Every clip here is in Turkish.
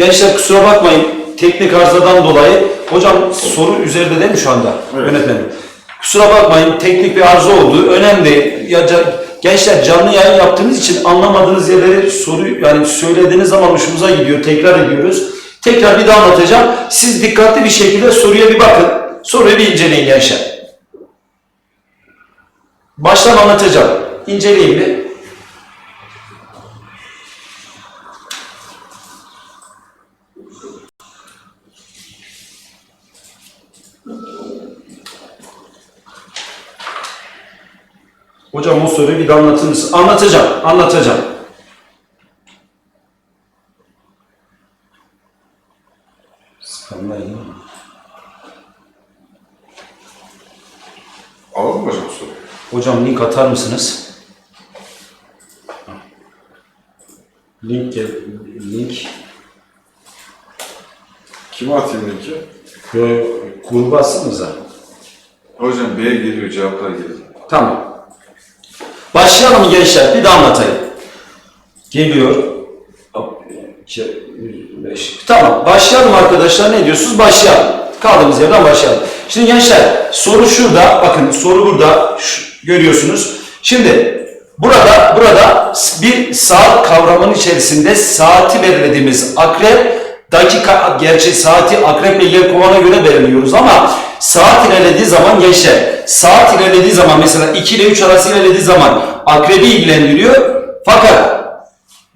Gençler kusura bakmayın teknik arızadan dolayı. Hocam soru üzerinde değil mi şu anda Evet. yönetmenim? Kusura bakmayın teknik bir arıza oldu. Önemli. Ya, ca- gençler canlı yayın yaptığımız için anlamadığınız yerleri soru yani söylediğiniz zaman hoşumuza gidiyor. Tekrar ediyoruz. Tekrar bir daha anlatacağım. Siz dikkatli bir şekilde soruya bir bakın. Soruyu bir inceleyin gençler. Baştan anlatacağım. İnceleyin bir. Daha anlatır mısın? Anlatacağım, anlatacağım. Sıkanmayın. Alalım mı hocam soruyu? Hocam link atar mısınız? Link gel, link. Kime atayım linki? Yo, gruba atsanıza. Hocam B geliyor, cevaplar geliyor. Tamam. Başlayalım mı gençler? Bir daha anlatayım. Geliyor. Tamam. Başlayalım arkadaşlar. Ne diyorsunuz? Başlayalım. Kaldığımız yerden başlayalım. Şimdi gençler soru şurada. Bakın soru burada. Şu- görüyorsunuz. Şimdi burada burada bir saat kavramının içerisinde saati belirlediğimiz akrep dakika gerçi saati akreple yer kovana göre belirliyoruz ama saat ilerlediği zaman gençler saat ilerlediği zaman mesela 2 ile 3 arası ilerlediği zaman akrebi ilgilendiriyor fakat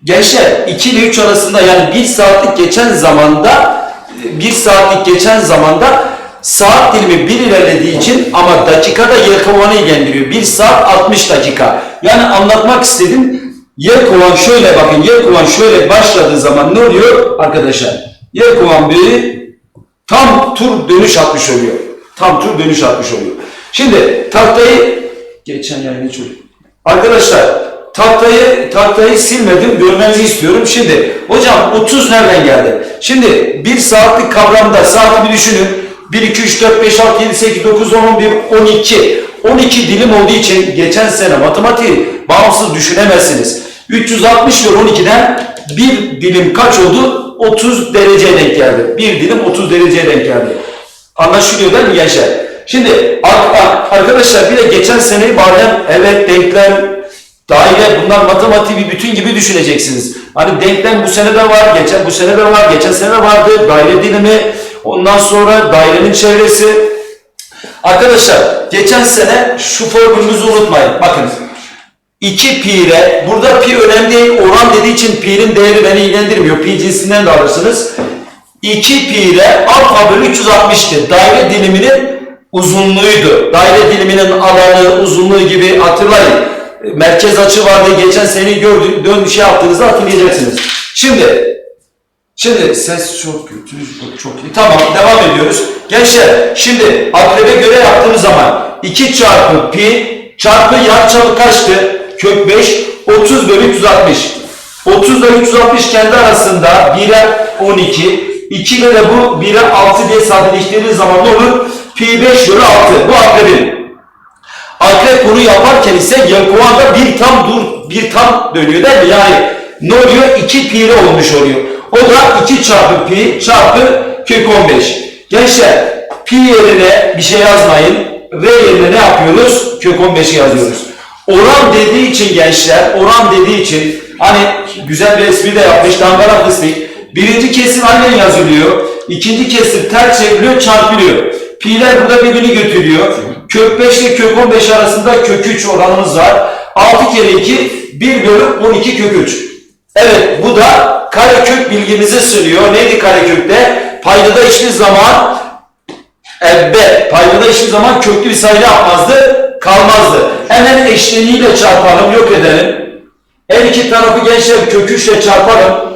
Gençler 2 ile 3 arasında yani 1 saatlik geçen zamanda 1 saatlik geçen zamanda saat dilimi 1 ilerlediği için ama dakikada yer kovanı ilgilendiriyor. 1 saat 60 dakika. Yani anlatmak istedim. Yer kovan şöyle bakın yer kovan şöyle başladığı zaman ne oluyor arkadaşlar? Yer kovan bir tam tur dönüş atmış oluyor. Tam tur dönüş atmış oluyor. Şimdi tahtayı geçen yayını çocuk. Arkadaşlar tahtayı tahtayı silmedim görmenizi istiyorum. Şimdi hocam 30 nereden geldi? Şimdi bir saatlik kavramda saati bir düşünün. 1, 2, 3, 4, 5, 6, 7, 8, 9, 10, 11, 12. 12 dilim olduğu için geçen sene matematiği bağımsız düşünemezsiniz. 360 ve 12'den bir dilim kaç oldu? 30 dereceye denk geldi. Bir dilim 30 dereceye denk geldi. Anlaşılıyor değil mi gençler? Şimdi ar- ar- arkadaşlar bir de geçen seneyi badem evet denklem daire bunlar matematiği bir bütün gibi düşüneceksiniz. Hani denklem bu sene de var, geçen bu sene de var, geçen sene vardı, daire dilimi, ondan sonra dairenin çevresi. Arkadaşlar geçen sene şu formülümüzü unutmayın. Bakın 2 pi ile, burada pi önemli değil, oran dediği için pi'nin değeri beni ilgilendirmiyor. Pi cinsinden de alırsınız. 2 pi ile alfa bölü 360'tı. Daire diliminin uzunluğuydu. Daire diliminin alanı, uzunluğu gibi hatırlayın. Merkez açı vardı. Geçen seneyi gördük, dön şey yaptığınızda hatırlayacaksınız. Şimdi Şimdi ses çok kötü, çok, iyi. Tamam, devam ediyoruz. Gençler, şimdi akrebe göre yaptığımız zaman 2 çarpı pi çarpı yarıçapı kaçtı? Kök 5, 30 bölü 360. 30 ile 360 kendi arasında 1'e 12, 2 ile de bu 1'e 6 diye sadeleştirdiğiniz zaman ne olur? Pi 5 bölü 6. Bu akrebin. Akrep bunu yaparken ise Yelkova'da bir tam dur, bir tam dönüyor değil mi? Yani ne oluyor? 2 pi ile olmuş oluyor. O da 2 çarpı pi çarpı kök 15. Gençler pi yerine bir şey yazmayın. V yerine ne yapıyoruz? Kök 15'i yazıyoruz. Oran dediği için gençler, oran dediği için hani güzel bir espri de yapmış dangala fıstık. Birinci kesim aynen yazılıyor. İkinci kesim ters çevriliyor, çarpılıyor. Pi'ler burada birbirini götürüyor. Kök 5 ile kök 15 arasında kök 3 oranımız var. 6 kere 2, 1 bölü 12 kök 3. Evet bu da karekök bilgimizi sürüyor. Neydi karekökte? Paydada hiçbir zaman ebbe, paydada hiçbir zaman köklü bir sayı yapmazdı? Kalmazdı. Hemen eşleniğiyle çarpalım, yok edelim. Her iki tarafı gençler kök 3 ile çarpalım.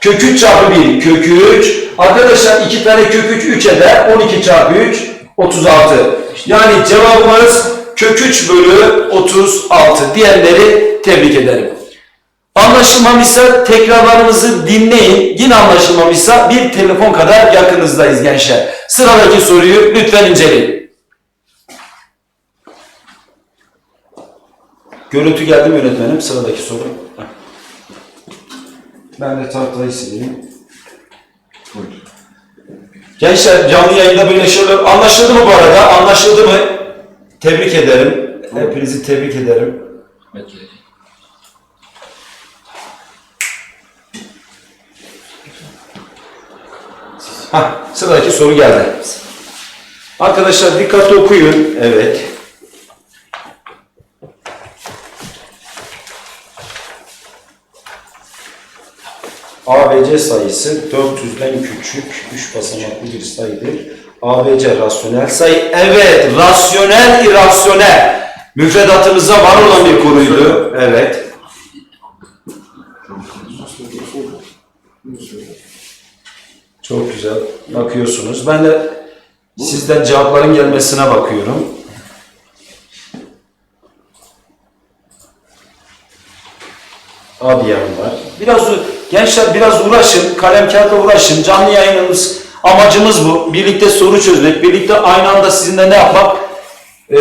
Kök 3 çarpı 1, kök 3. Arkadaşlar iki tane kök 3, 3 eder. 12 çarpı 3, 36. Yani cevabımız kök 3 bölü 36. Diğerleri tebrik ederim. Anlaşılmamışsa tekrarlarımızı dinleyin. Yine anlaşılmamışsa bir telefon kadar yakınızdayız gençler. Sıradaki soruyu lütfen inceleyin. Görüntü geldi mi yönetmenim? Sıradaki soru. Ben de tahtayı sileyim. Buyur. Gençler canlı yayında böyle şeyler anlaşıldı mı bu arada? Anlaşıldı mı? Tebrik ederim. Hepinizi tebrik ederim. Hah, sıradaki soru geldi. Arkadaşlar dikkatli okuyun. Evet. ABC sayısı 400'den küçük 3 basamaklı bir sayıdır. ABC rasyonel sayı. Evet, rasyonel, irrasyonel. Müfredatımızda var olan bir konuydu. Evet. Çok güzel. Bakıyorsunuz. Ben de sizden cevapların gelmesine bakıyorum. Adiyan var. Biraz gençler biraz uğraşın, kalem kağıtla uğraşın. Canlı yayınımız amacımız bu. Birlikte soru çözmek, birlikte aynı anda sizinle ne yapmak? Ee,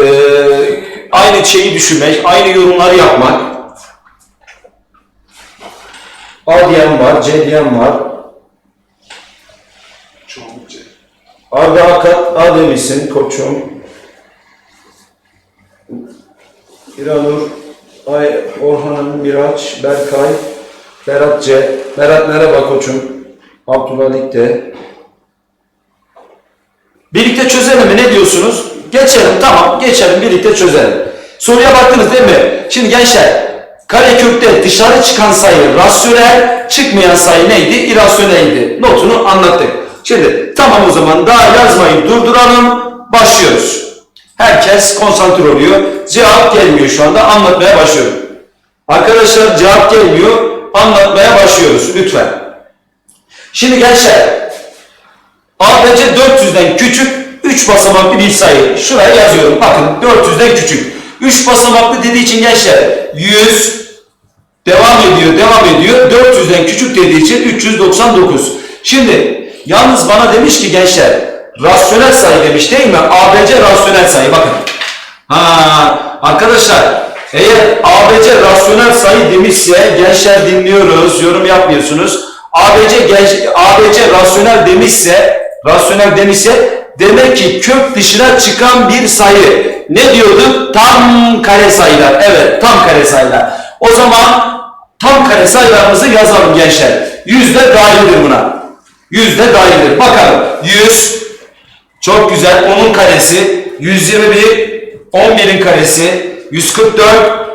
aynı şeyi düşünmek, aynı yorumları yapmak. A diyen var, C diyen var. Çoğunlukça. Abi Hakan A demişsin koçum. İranur, Ay, Orhan'ın Miraç, Berkay, Berat C. Berat merhaba koçum. Abdülhalik de. Birlikte çözelim mi? Ne diyorsunuz? Geçelim tamam geçelim birlikte çözelim. Soruya baktınız değil mi? Şimdi gençler karekökte dışarı çıkan sayı rasyonel, çıkmayan sayı neydi? İrasyoneldi. Notunu anlattık. Şimdi tamam o zaman daha yazmayı durduralım. Başlıyoruz. Herkes konsantre oluyor. Cevap gelmiyor şu anda. Anlatmaya başlıyorum. Arkadaşlar cevap gelmiyor. Anlatmaya başlıyoruz lütfen. Şimdi gençler ABC 400'den küçük 3 basamaklı bir sayı. Şuraya yazıyorum. Bakın 400'den küçük. 3 basamaklı dediği için gençler 100 devam ediyor, devam ediyor. 400'den küçük dediği için 399. Şimdi yalnız bana demiş ki gençler rasyonel sayı demiş değil mi? ABC rasyonel sayı bakın. Ha arkadaşlar eğer ABC rasyonel sayı demişse gençler dinliyoruz, yorum yapmıyorsunuz. ABC genç, ABC rasyonel demişse, rasyonel demişse demek ki kök dışına çıkan bir sayı. Ne diyorduk? Tam kare sayılar. Evet, tam kare sayılar. O zaman tam kare sayılarımızı yazalım gençler. Yüzde dahildir buna. Yüzde dahildir. Bakalım. 100 çok güzel. 10'un karesi. 121 11'in karesi. 144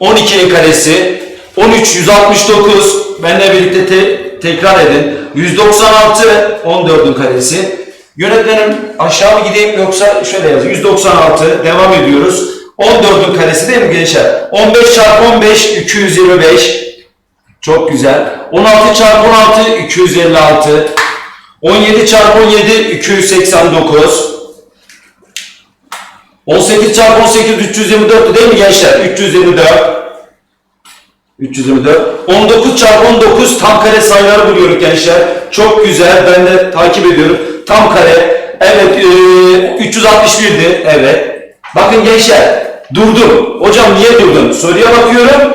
12'nin karesi, 13, 169, benimle birlikte te- tekrar edin. 196, 14'ün karesi. Yönetmenim aşağı mı gideyim yoksa şöyle yaz. 196, devam ediyoruz. 14'ün karesi değil mi gençler? 15 çarpı 15, 225. Çok güzel. 16 çarpı 16, 256. 17 çarpı 17, 289. 18 çarpı 18 324 değil mi gençler? 324. 324. 19 çarpı 19 tam kare sayıları buluyoruz gençler. Çok güzel. Ben de takip ediyorum. Tam kare. Evet. E, 361'di. Evet. Bakın gençler. Durdum. Hocam niye durdun? Soruya bakıyorum.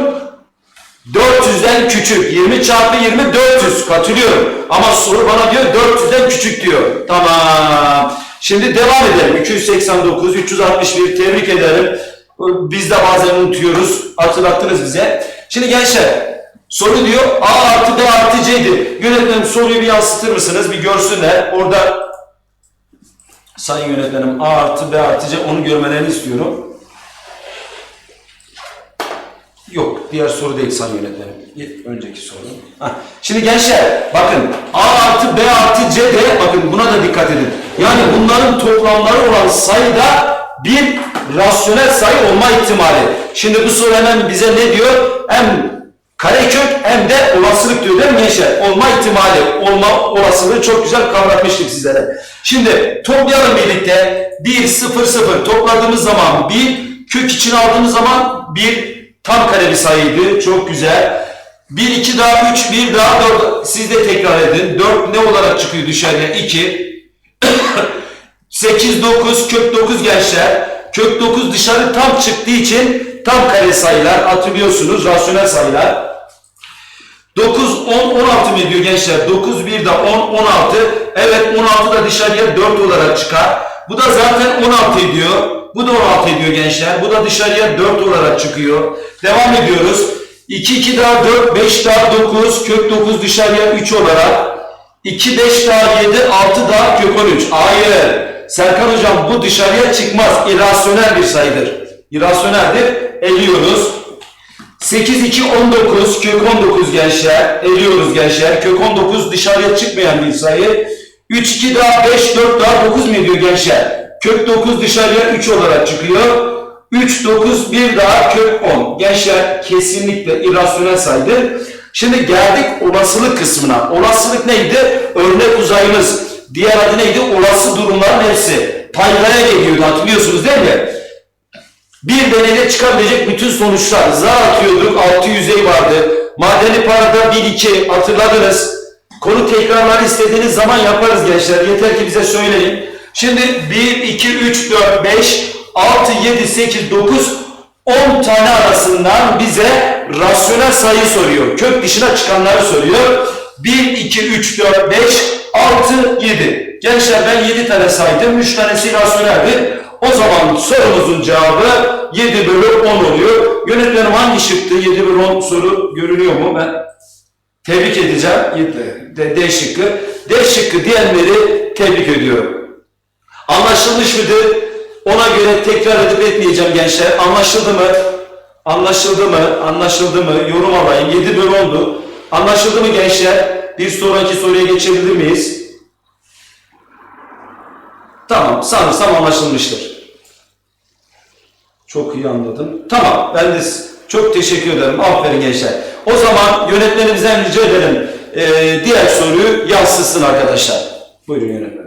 400'den küçük. 20 çarpı 20 400. Katılıyorum. Ama soru bana diyor 400'den küçük diyor. Tamam. Şimdi devam edelim. 289, 361 tebrik ederim. Biz de bazen unutuyoruz. Hatırlattınız bize. Şimdi gençler soru diyor A artı B artı C'dir. Yönetmenim soruyu bir yansıtır mısınız? Bir görsünler. Orada sayın yönetmenim A artı B artı C onu görmelerini istiyorum. Yok, diğer soru değil sayın yönetmenim. Önceki soru. Şimdi gençler, bakın A artı B artı C de, bakın buna da dikkat edin. Yani bunların toplamları olan sayıda bir rasyonel sayı olma ihtimali. Şimdi bu soru hemen bize ne diyor? Hem karekök hem de olasılık diyor değil mi gençler? Olma ihtimali, olma olasılığı çok güzel kavratmıştık sizlere. Şimdi toplayalım birlikte. 1, 0, 0 topladığımız zaman 1, kök içine aldığımız zaman 1 tam kare bir sayıydı. Çok güzel. 1, 2 daha 3, 1 daha 4. Siz de tekrar edin. 4 ne olarak çıkıyor dışarıya? 2. 8, 9, kök 9 gençler. Kök 9 dışarı tam çıktığı için tam kare sayılar hatırlıyorsunuz. Rasyonel sayılar. 9, 10, 16 mı ediyor gençler? 9, 1 de 10, 16. Evet 16 da dışarıya 4 olarak çıkar. Bu da zaten 16 ediyor. Bu da 16 ediyor gençler. Bu da dışarıya 4 olarak çıkıyor. Devam ediyoruz. 2, 2 daha 4, 5 daha 9, kök 9 dışarıya 3 olarak. 2, 5 daha 7, 6 daha kök 13. Hayır. Serkan hocam bu dışarıya çıkmaz. İrasyonel bir sayıdır. İrasyoneldir. Eliyoruz. 8, 2, 19, kök 19 gençler. Eliyoruz gençler. Kök 19 dışarıya çıkmayan bir sayı. 3, 2 daha 5, 4 daha 9 mu ediyor gençler? Kök 9 dışarıya 3 olarak çıkıyor. 3, 9, 1 daha kök 10. Gençler kesinlikle irrasyonel sayıdır. Şimdi geldik olasılık kısmına. Olasılık neydi? Örnek uzayımız. Diğer adı neydi? Olası durumların hepsi. Paydaya geliyordu hatırlıyorsunuz değil mi? Bir deneyde çıkabilecek bütün sonuçlar. Zar atıyorduk, altı yüzey vardı. Madeni parada 1-2 hatırladınız. Konu tekrarları istediğiniz zaman yaparız gençler. Yeter ki bize söyleyin. Şimdi 1, 2, 3, 4, 5, 6, 7, 8, 9, 10 tane arasından bize rasyonel sayı soruyor. Kök dışına çıkanları soruyor. 1, 2, 3, 4, 5, 6, 7. Gençler ben 7 tane saydım. 3 tanesi rasyoneldir. O zaman sorumuzun cevabı 7 bölü 10 oluyor. Yönetmenim hangi şıktı? 7 bölü 10 soru görünüyor mu? Ben tebrik edeceğim. D, D şıkkı. D şıkkı diyenleri tebrik ediyorum. Anlaşılmış mıdır? Ona göre tekrar edip etmeyeceğim gençler. Anlaşıldı mı? Anlaşıldı mı? Anlaşıldı mı? Yorum alayım. 7 bölü 10'du. Anlaşıldı mı gençler? Bir sonraki soruya geçebilir miyiz? Tamam, sanırsam anlaşılmıştır. Çok iyi anladım. Tamam, ben de çok teşekkür ederim. Aferin gençler. O zaman yönetmenimizden rica ederim. Ee, diğer soruyu yansıtsın arkadaşlar. Buyurun yönetmenim.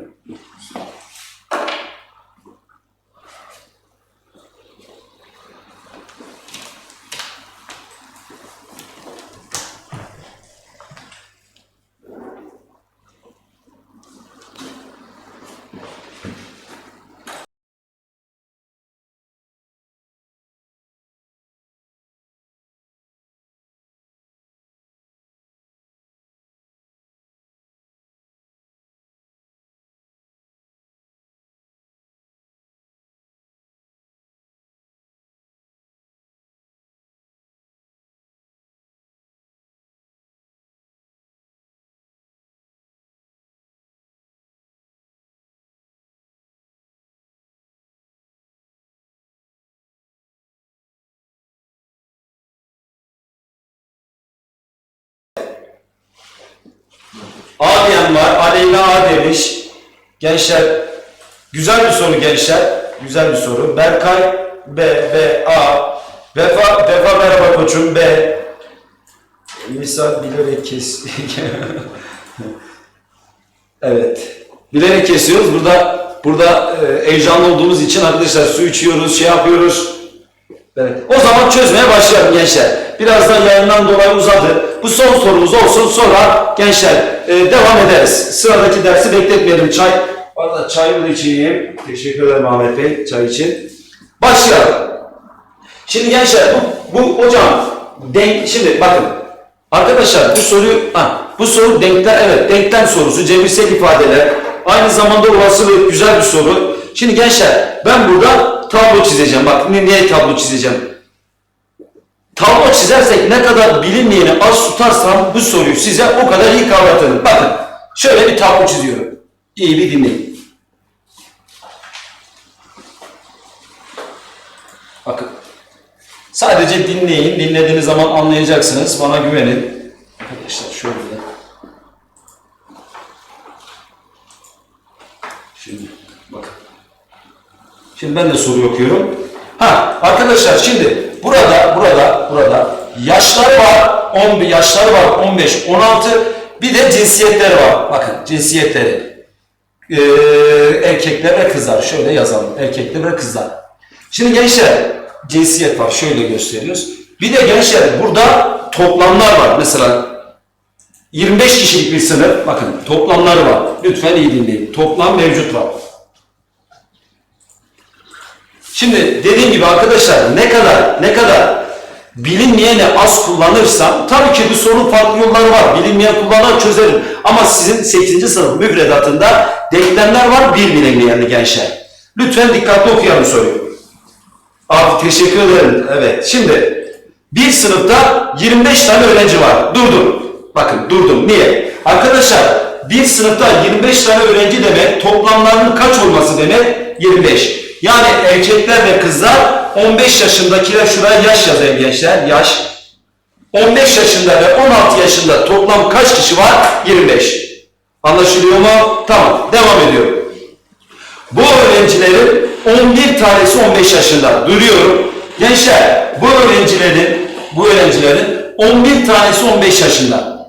A diyen var. Aleyna A demiş. Gençler güzel bir soru gençler. Güzel bir soru. Berkay B, B, A. Vefa, Vefa merhaba koçum B. Misal bilerek kes. evet. Bilerek kesiyoruz. Burada burada e, heyecanlı olduğumuz için arkadaşlar su içiyoruz, şey yapıyoruz. Evet. O zaman çözmeye başlayalım gençler. Birazdan yayından dolayı uzadı. Bu son sorumuz olsun. Sonra gençler e, devam ederiz. Sıradaki dersi bekletmeyelim. Çay. Valla çayımı da içeyim. Teşekkür ederim Ahmet Bey çay için. Başlayalım. Şimdi gençler bu, bu hocam denk şimdi bakın arkadaşlar bu soruyu ha, bu soru denklem evet denklem sorusu cebirsel ifadeler aynı zamanda olasılık güzel bir soru. Şimdi gençler ben burada tablo çizeceğim. Bak niye tablo çizeceğim? Tablo çizersek ne kadar bilinmeyeni az tutarsam bu soruyu size o kadar iyi kavratırım. Bakın şöyle bir tablo çiziyorum. İyi bir dinleyin. Bakın. Sadece dinleyin. Dinlediğiniz zaman anlayacaksınız. Bana güvenin. Arkadaşlar şöyle de. Şimdi bakın. Şimdi ben de soru okuyorum. Ha arkadaşlar şimdi burada burada burada yaşları var 11 yaşları var 15 16 bir de cinsiyetleri var. Bakın cinsiyetleri. Ee, erkekler ve kızlar şöyle yazalım. Erkekler ve kızlar. Şimdi gençler cinsiyet var şöyle gösteriyoruz. Bir de gençler burada toplamlar var. Mesela 25 kişilik bir sınıf. Bakın toplamları var. Lütfen iyi dinleyin. Toplam mevcut var. Şimdi dediğim gibi arkadaşlar ne kadar ne kadar bilinmeyeni az kullanırsam tabii ki bu sorunun farklı yolları var. Bilinmeyen kullanarak çözerim. Ama sizin 8. sınıf müfredatında denklemler var bir bilinmeyenli gençler. Lütfen dikkatli okuyalım soruyu. Abi teşekkür ederim. Evet. Şimdi bir sınıfta 25 tane öğrenci var. Durdum. Bakın durdum. Niye? Arkadaşlar bir sınıfta 25 tane öğrenci demek toplamlarının kaç olması demek? 25. Yani erkekler ve kızlar 15 yaşındakiler şuraya yaş yazayım gençler. Yaş. 15 yaşında ve 16 yaşında toplam kaç kişi var? 25. Anlaşılıyor mu? Tamam. Devam ediyorum. Bu öğrencilerin 11 tanesi 15 yaşında. Duruyorum. Gençler bu öğrencilerin bu öğrencilerin 11 tanesi 15 yaşında.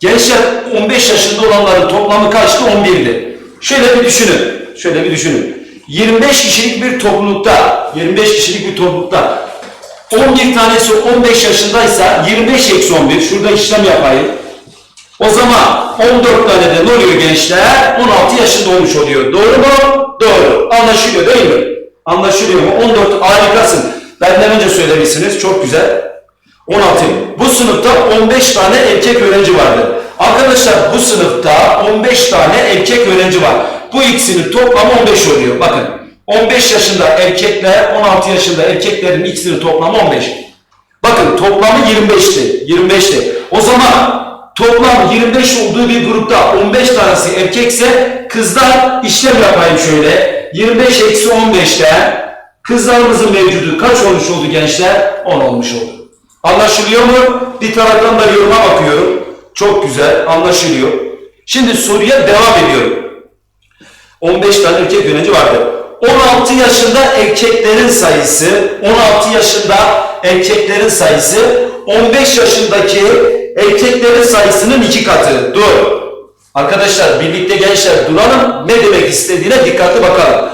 Gençler 15 yaşında olanların toplamı kaçtı? 11'di. Şöyle bir düşünün. Şöyle bir düşünün. 25 kişilik bir toplulukta 25 kişilik bir toplulukta 11 tanesi 15 yaşındaysa 25 eksi 11 şurada işlem yapayım. O zaman 14 tane de ne oluyor gençler? 16 yaşında olmuş oluyor. Doğru mu? Doğru. Anlaşılıyor değil mi? Anlaşılıyor mu? 14 harikasın. Benden önce söylemişsiniz. Çok güzel. 16. Bu sınıfta 15 tane erkek öğrenci vardı. Arkadaşlar bu sınıfta 15 tane erkek öğrenci var. Bu ikisinin toplamı 15 oluyor. Bakın 15 yaşında erkekler 16 yaşında erkeklerin ikisinin toplamı 15. Bakın toplamı 25'ti. 25'ti. O zaman toplam 25 olduğu bir grupta 15 tanesi erkekse kızlar işlem yapayım şöyle. 25 eksi 15'ten kızlarımızın mevcudu kaç olmuş oldu gençler? 10 olmuş oldu. Anlaşılıyor mu? Bir taraftan da yoruma bakıyorum. Çok güzel anlaşılıyor. Şimdi soruya devam ediyorum. 15 tane erkek öğrenci vardı. 16 yaşında erkeklerin sayısı, 16 yaşında erkeklerin sayısı 15 yaşındaki erkeklerin sayısının iki katı. Dur. Arkadaşlar birlikte gençler duralım. Ne demek istediğine dikkatli bakalım.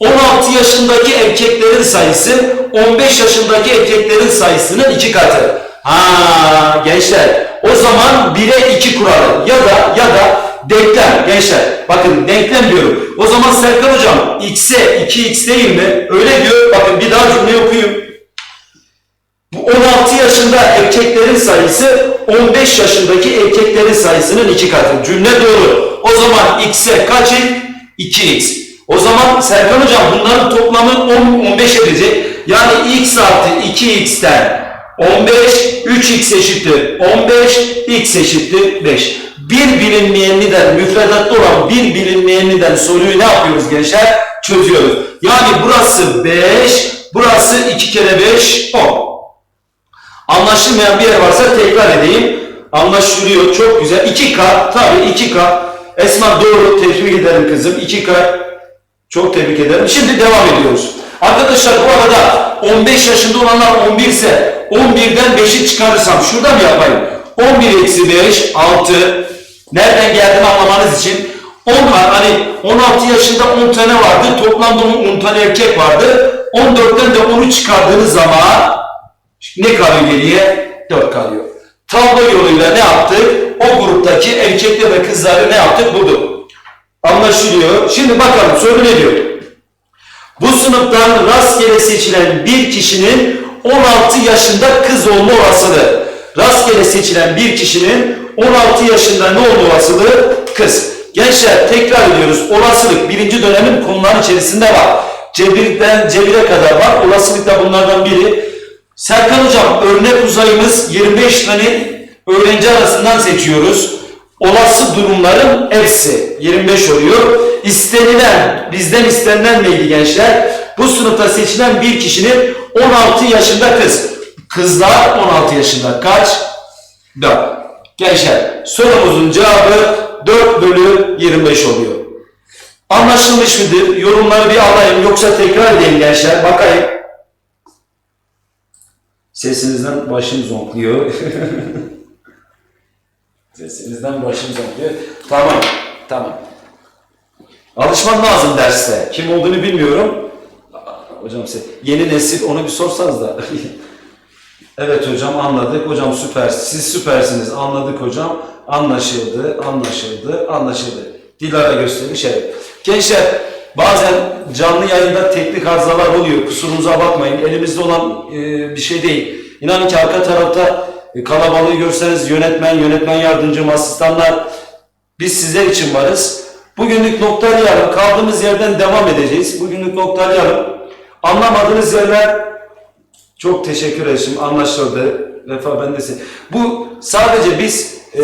16 yaşındaki erkeklerin sayısı 15 yaşındaki erkeklerin sayısının iki katı. Ha gençler o zaman 1'e 2 kuralı ya da ya da denklem gençler bakın denklem diyorum. O zaman Serkan hocam x'e 2x değil mi? Öyle diyor. Bakın bir daha cümle okuyayım. Bu 16 yaşında erkeklerin sayısı 15 yaşındaki erkeklerin sayısının iki katı. Cümle doğru. O zaman x'e kaç x? 2x. O zaman Serkan hocam bunların toplamı 10, 15 edecek. Yani x artı 2x'ten 15, 3x eşittir 15, x eşittir 5. Bir bilinmeyenliden, müfredatta olan bir bilinmeyenliden soruyu ne yapıyoruz gençler? Çözüyoruz. Yani burası 5, burası 2 kere 5, 10. Anlaşılmayan bir yer varsa tekrar edeyim. Anlaşılıyor. Çok güzel. 2K. Tabii 2K. Esma doğru. Tebrik ederim kızım. 2K. Çok tebrik ederim. Şimdi devam ediyoruz. Arkadaşlar bu arada 15 yaşında olanlar 11 ise 11'den 5'i çıkarırsam şurada mı yapayım? 11 eksi 5 6 nereden geldiğini anlamanız için 10 var. Hani 16 yaşında 10 tane vardı. Toplamda 10 tane erkek vardı. 14'ten de 10'u çıkardığınız zaman ne kalıyor geriye? 4 kalıyor. Tablo yoluyla ne yaptık? O gruptaki erkekler ve kızları ne yaptık? Bulduk. Anlaşılıyor. Şimdi bakalım soru ne diyor? Bu sınıftan rastgele seçilen bir kişinin 16 yaşında kız olma olasılığı. Rastgele seçilen bir kişinin 16 yaşında ne olma olasılığı? Kız. Gençler tekrar ediyoruz. Olasılık birinci dönemin konuların içerisinde var. Cebirden cebire kadar var. Olasılık da bunlardan biri. Serkan Hocam örnek uzayımız 25 tane öğrenci arasından seçiyoruz. Olası durumların hepsi 25 oluyor. İstenilen, bizden istenilen neydi gençler? Bu sınıfta seçilen bir kişinin 16 yaşında kız. Kızlar 16 yaşında. Kaç? 4. Gençler sorumuzun cevabı 4 bölü 25 oluyor. Anlaşılmış mıdır? Yorumları bir alayım yoksa tekrar edeyim gençler. Bakayım. Sesinizden başım zonkluyor. Sesinizden başım zonkluyor. Tamam, tamam. Alışman lazım derste. Kim olduğunu bilmiyorum. Hocam size yeni nesil onu bir sorsanız da. evet hocam anladık. Hocam süper. Siz süpersiniz. Anladık hocam. Anlaşıldı, anlaşıldı, anlaşıldı. Dilara göstermiş evet. Gençler bazen canlı yayında teknik arızalar oluyor. Kusurumuza bakmayın. Elimizde olan e, bir şey değil. İnanın ki arka tarafta e, kalabalığı görseniz yönetmen, yönetmen yardımcım, asistanlar biz sizler için varız. Bugünlük noktalayalım. Kaldığımız yerden devam edeceğiz. Bugünlük noktalayalım. Anlamadığınız yerler çok teşekkür ederim. Anlaşıldı. Vefa ben de se- Bu sadece biz e,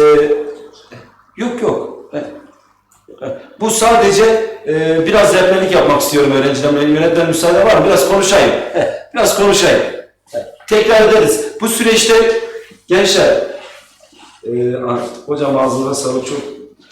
yok yok. Evet. Bu sadece e, biraz rehberlik yapmak istiyorum öğrencilerime. Yönetmen müsaade var mı? Biraz konuşayım. Evet, Biraz konuşayım. Tekrar ederiz. Bu süreçte gençler e, hocam ağzınıza sağlık çok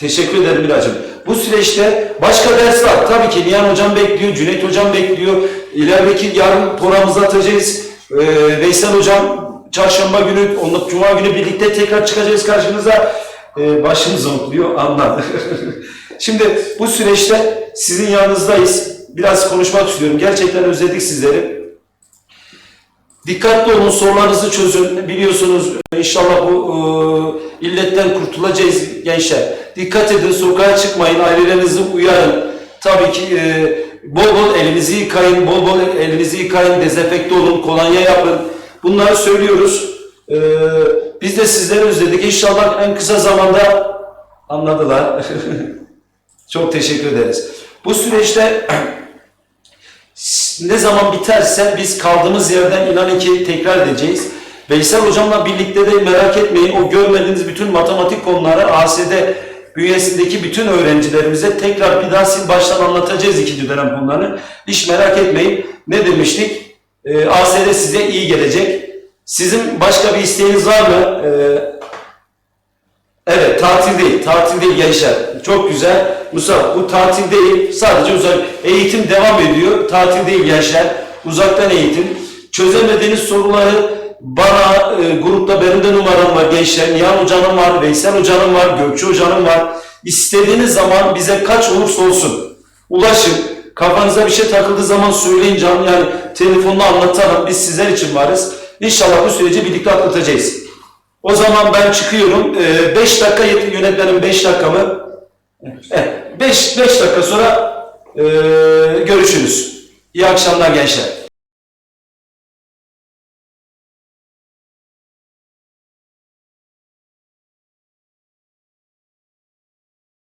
teşekkür ederim Miracığım. Bu süreçte başka ders var. Tabii ki Nihan hocam bekliyor, Cüneyt hocam bekliyor. İlerideki yarın programımızı atacağız. E, Veysel hocam çarşamba günü, onunla cuma günü birlikte tekrar çıkacağız karşınıza. E, başımız omutluyor anlar. Şimdi bu süreçte sizin yanınızdayız. Biraz konuşmak istiyorum. Gerçekten özledik sizleri. Dikkatli olun, sorularınızı çözün. Biliyorsunuz inşallah bu e, illetten kurtulacağız gençler. Dikkat edin, sokağa çıkmayın, ailelerinizi uyarın. Tabii ki e, bol bol elinizi yıkayın, bol bol elinizi yıkayın, dezenfekte olun, kolonya yapın. Bunları söylüyoruz. E, biz de sizleri özledik. İnşallah en kısa zamanda anladılar. Çok teşekkür ederiz. Bu süreçte ne zaman biterse biz kaldığımız yerden inanın ki tekrar edeceğiz. Veysel hocamla birlikte de merak etmeyin o görmediğiniz bütün matematik konuları ASD bünyesindeki bütün öğrencilerimize tekrar bir daha sil baştan anlatacağız ikinci dönem konularını. Hiç merak etmeyin. Ne demiştik? Ee, ASD size iyi gelecek. Sizin başka bir isteğiniz var mı? Ee, Evet, tatil değil. Tatil değil gençler. Çok güzel. Musa, bu tatil değil. Sadece uzak. Eğitim devam ediyor. Tatil değil gençler. Uzaktan eğitim. Çözemediğiniz soruları bana, e, grupta benim de numaram var gençler. Nihan Hoca'nın var, Veysel Hoca'nın var, Gökçe Hoca'nın var. İstediğiniz zaman bize kaç olursa olsun ulaşın. Kafanıza bir şey takıldığı zaman söyleyin canım. Yani telefonla anlatalım. Biz sizler için varız. İnşallah bu süreci birlikte atlatacağız. O zaman ben çıkıyorum. 5 dakika yet- yönetmenim 5 dakikamı. Evet, 5 5 dakika sonra e, görüşürüz. İyi akşamlar gençler.